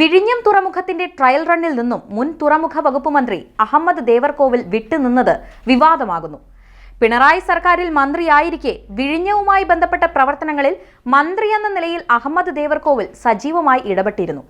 വിഴിഞ്ഞം തുറമുഖത്തിന്റെ ട്രയൽ റണ്ണിൽ നിന്നും മുൻ തുറമുഖ വകുപ്പ് മന്ത്രി അഹമ്മദ് ദേവർകോവിൽ വിട്ടുനിന്നത് വിവാദമാകുന്നു. പിണറായി സർക്കാരിൽ മന്ത്രിയായിരിക്കെ വിഴിഞ്ഞവുമായി ബന്ധപ്പെട്ട പ്രവർത്തനങ്ങളിൽ മന്ത്രി എന്ന നിലയിൽ അഹമ്മദ് ദേവർകോവിൽ സജീവമായി ഇടപെട്ടിരുന്നു.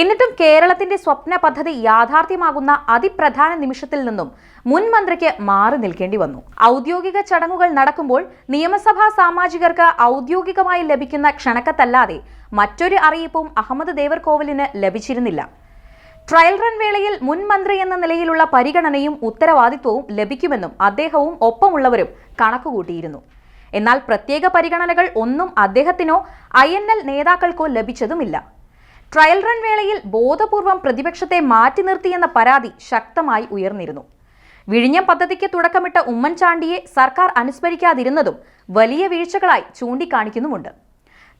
എന്നിട്ടും കേരളത്തിന്റെ സ്വപ്ന പദ്ധതി യാഥാർത്ഥ്യമാകുന്ന അതിപ്രധാന നിമിഷത്തിൽ നിന്നും മുൻ മന്ത്രിക്ക് മാറി നിൽക്കേണ്ടി വന്നു. ഔദ്യോഗിക ചടങ്ങുകൾ നടക്കുമ്പോൾ നിയമസഭാ സാമാജികർക്ക് ഔദ്യോഗികമായി ലഭിക്കുന്ന ക്ഷണക്കത്തല്ലാതെ മറ്റൊരു അറിയിപ്പും അഹമ്മദ് ദേവർകോവിലിന് ലഭിച്ചിരുന്നില്ല. ട്രയൽ റൺ വേളയിൽ മുൻ മന്ത്രി എന്ന നിലയിലുള്ള പരിഗണനയും ഉത്തരവാദിത്വവും ലഭിക്കുമെന്നും അദ്ദേഹവും ഒപ്പമുള്ളവരും കണക്കുകൂട്ടിയിരുന്നു. എന്നാൽ പ്രത്യേക പരിഗണനകൾ ഒന്നും അദ്ദേഹത്തിനോ ഐ നേതാക്കൾക്കോ ലഭിച്ചതുമില്ല. ട്രയൽ റൺ വേളയിൽ ബോധപൂർവം പ്രതിപക്ഷത്തെ മാറ്റി നിർത്തിയെന്ന പരാതി ശക്തമായി ഉയർന്നിരുന്നു. വിഴിഞ്ഞം പദ്ധതിക്ക് തുടക്കമിട്ട ഉമ്മൻചാണ്ടിയെ സർക്കാർ അനുസ്മരിക്കാതിരുന്നതും വലിയ വീഴ്ചകളായി ചൂണ്ടിക്കാണിക്കുന്നുമുണ്ട്.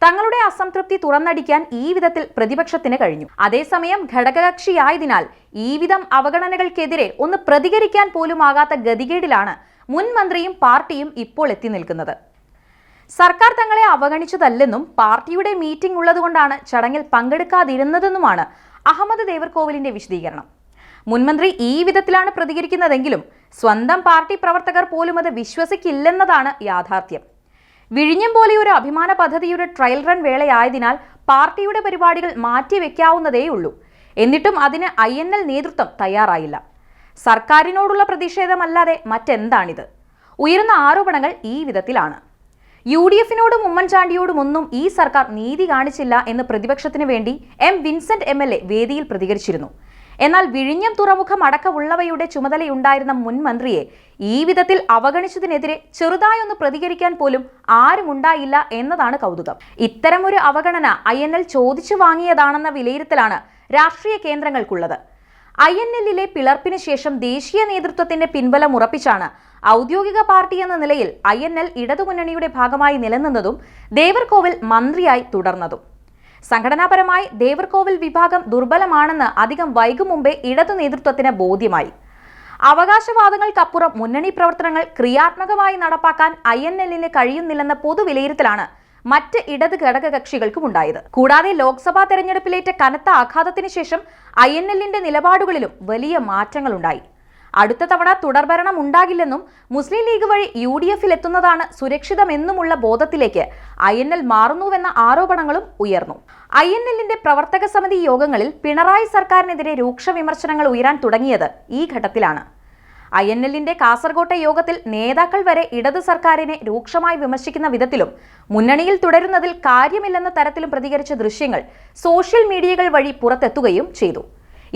തങ്ങളുടെ അസംതൃപ്തി തുറന്നടിക്കാൻ ഈ വിധത്തിൽ പ്രതിപക്ഷത്തിന് കഴിഞ്ഞു. അതേസമയം ഘടകകക്ഷിയായതിനാൽ ഈ വിധം അവഗണനകൾക്കെതിരെ ഒന്ന് പ്രതികരിക്കാൻ പോലും ആകാത്ത ഗതികേടിലാണ് മുൻ മന്ത്രിയും പാർട്ടിയും ഇപ്പോൾ എത്തി നിൽക്കുന്നത്. സർക്കാർ തങ്ങളെ അവഗണിച്ചതല്ലെന്നും പാർട്ടിയുടെ മീറ്റിംഗ് ഉള്ളതുകൊണ്ടാണ് ചടങ്ങിൽ പങ്കെടുക്കാതിരുന്നതെന്നുമാണ് അഹമ്മദ് ദേവർകോവിലിന്റെ വിശദീകരണം. മുൻമന്ത്രി ഈ വിധത്തിലാണ് പ്രതികരിക്കുന്നതെങ്കിലും സ്വന്തം പാർട്ടി പ്രവർത്തകർ പോലും അത് വിശ്വസിക്കില്ലെന്നതാണ് യാഥാർത്ഥ്യം. വിഴിഞ്ഞം പോലെ ഒരു അഭിമാന പദ്ധതിയുടെ ട്രയൽ റൺ വേളയായതിനാൽ പാർട്ടിയുടെ പരിപാടികൾ മാറ്റിവെക്കാവുന്നതേയുള്ളൂ. എന്നിട്ടും അതിന് ഐ എൻ എൽ നേതൃത്വം തയ്യാറായില്ല. സർക്കാരിനോടുള്ള പ്രതിഷേധമല്ലാതെ മറ്റെന്താണിത്? ഉയരുന്ന ആരോപണങ്ങൾ ഈ വിധത്തിലാണ്. യു ഡി എഫിനോടും ഉമ്മൻചാണ്ടിയോടും ഒന്നും ഈ സർക്കാർ നീതി കാണിച്ചില്ല എന്ന് പ്രതിപക്ഷത്തിന് വേണ്ടി M Vincent M L A വേദിയിൽ പ്രതികരിച്ചിരുന്നു. എന്നാൽ വിഴിഞ്ഞം തുറമുഖം അടക്കമുള്ളവയുടെ ചുമതലയുണ്ടായിരുന്ന മുൻ മന്ത്രിയെ ഈ വിധത്തിൽ അവഗണിച്ചതിനെതിരെ ചെറുതായൊന്ന് പ്രതികരിക്കാൻ പോലും ആരുമുണ്ടായില്ല എന്നതാണ് കൗതുകം. ഇത്തരമൊരു അവഗണന ഐ ചോദിച്ചു വാങ്ങിയതാണെന്ന വിലയിരുത്തലാണ് രാഷ്ട്രീയ കേന്ദ്രങ്ങൾക്കുള്ളത്. ഐ എൻ എല്ലിലെ പിളർപ്പിന് ശേഷം ദേശീയ നേതൃത്വത്തിന്റെ പിൻബലം ഉറപ്പിച്ചാണ് ഔദ്യോഗിക പാർട്ടി എന്ന നിലയിൽ ഐ എൻ എൽ ഇടതുമുന്നണിയുടെ ഭാഗമായി നിലനിന്നതും ദേവർകോവിൽ മന്ത്രിയായി തുടർന്നതും. സംഘടനാപരമായി ദേവർകോവിൽ വിഭാഗം ദുർബലമാണെന്ന് അധികം വൈകും മുമ്പേ ഇടതു നേതൃത്വത്തിന് ബോധ്യമായി. അവകാശവാദങ്ങൾക്കപ്പുറം മുന്നണി പ്രവർത്തനങ്ങൾ ക്രിയാത്മകമായി നടപ്പാക്കാൻ ഐ എൻ എല്ലിന് കഴിയുന്നില്ലെന്ന പൊതുവിലയിരുത്തലാണ് മറ്റ് ഇടത് ഘടകകക്ഷികൾക്കും ഉണ്ടായത്. കൂടാതെ ലോക്സഭാ തെരഞ്ഞെടുപ്പിലേറ്റ കനത്ത ആഘാതത്തിന് ശേഷം ഐ എൻ എല്ലിന്റെ നിലപാടുകളിലും വലിയ മാറ്റങ്ങളുണ്ടായി. അടുത്ത തവണ തുടർഭരണം ഉണ്ടാകില്ലെന്നും മുസ്ലിം ലീഗ് വഴി യു ഡി എഫിൽ എത്തുന്നതാണ് സുരക്ഷിതമെന്നുമുള്ള ബോധത്തിലേക്ക് ഐ എൻ എൽ മാറുന്നുവെന്ന ആരോപണങ്ങളും ഉയർന്നു. ഐ എൻ എല്ലിന്റെ പ്രവർത്തക സമിതി യോഗങ്ങളിൽ പിണറായി സർക്കാരിനെതിരെ രൂക്ഷ വിമർശനങ്ങൾ ഉയരാൻ തുടങ്ങിയത് ഈ ഘട്ടത്തിലാണ്. ഐ എൻ എല്ലിന്റെ കാസർകോട്ടെ യോഗത്തിൽ നേതാക്കൾ വരെ ഇടതു സർക്കാരിനെ രൂക്ഷമായി വിമർശിക്കുന്ന വിധത്തിലും മുന്നണിയിൽ തുടരുന്നതിൽ കാര്യമില്ലെന്ന തരത്തിലും പ്രതികരിച്ച ദൃശ്യങ്ങൾ സോഷ്യൽ മീഡിയകൾ വഴി പുറത്തെത്തുകയും ചെയ്തു.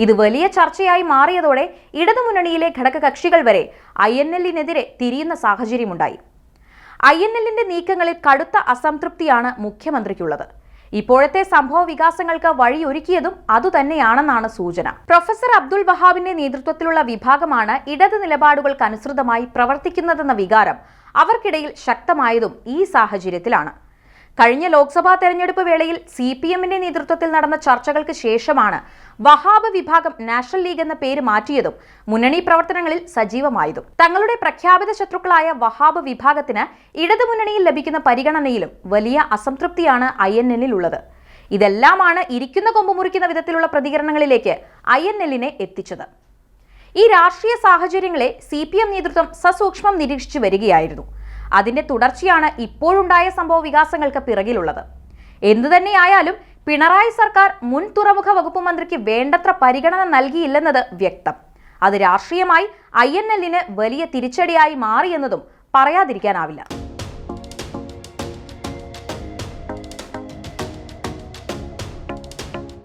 ഇത് വലിയ ചർച്ചയായി മാറിയതോടെ ഇടതുമുന്നണിയിലെ ഘടകകക്ഷികൾ വരെ ഐ എൻ എല്ലിനെതിരെ തിരിയുന്ന സാഹചര്യമുണ്ടായി. ഐ എൻ എല്ലിന്റെ നീക്കങ്ങളിൽ കടുത്ത അസംതൃപ്തിയാണ് മുഖ്യമന്ത്രിക്കുള്ളത്. ഇപ്പോഴത്തെ സംഭവ വികാസങ്ങൾക്ക് വഴിയൊരുക്കിയതും അതുതന്നെയാണെന്നാണ് സൂചന. പ്രൊഫസർ അബ്ദുൽ വഹാബിന്റെ നേതൃത്വത്തിലുള്ള വിഭാഗമാണ് ഇടത് നിലപാടുകൾക്കനുസൃതമായി പ്രവർത്തിക്കുന്നതെന്ന വികാരം അവർക്കിടയിൽ ശക്തമായതും ഈ സാഹചര്യത്തിലാണ്. കഴിഞ്ഞ ലോക്സഭാ തെരഞ്ഞെടുപ്പ് വേളയിൽ സി പി എമ്മിന്റെ നേതൃത്വത്തിൽ നടന്ന ചർച്ചകൾക്ക് ശേഷമാണ് വഹാബ് വിഭാഗം നാഷണൽ ലീഗ് എന്ന പേര് മാറ്റിയതും മുന്നണി പ്രവർത്തനങ്ങളിൽ സജീവമായതും. തങ്ങളുടെ പ്രഖ്യാപിത ശത്രുക്കളായ വഹാബ് വിഭാഗത്തിന് ഇടതുമുന്നണിയിൽ ലഭിക്കുന്ന പരിഗണനയിലും വലിയ അസംതൃപ്തിയാണ് ഐ എൻ എല്ലിലുള്ളത്. ഇതെല്ലാമാണ് ഇരിക്കുന്ന കൊമ്പ് മുറിക്കുന്ന വിധത്തിലുള്ള പ്രതികരണങ്ങളിലേക്ക് ഐ എൻ എല്ലിനെ എത്തിച്ചത്. ഈ രാഷ്ട്രീയ സാഹചര്യങ്ങളെ സി പി എം നേതൃത്വം സസൂക്ഷ്മം നിരീക്ഷിച്ചു വരികയായിരുന്നു. അതിന്റെ തുടർച്ചയാണ് ഇപ്പോഴുണ്ടായ സംഭവ വികാസങ്ങൾക്ക് പിറകിലുള്ളത്. എന്തുതന്നെയായാലും പിണറായി സർക്കാർ മുൻ തുറമുഖ വകുപ്പ് മന്ത്രിക്ക് വേണ്ടത്ര പരിഗണന നൽകിയില്ലെന്നത് വ്യക്തം. അത് രാഷ്ട്രീയമായി ഐ എൻ എല്ലിന് വലിയ തിരിച്ചടിയായി മാറിയെന്നതും പറയാതിരിക്കാനാവില്ല.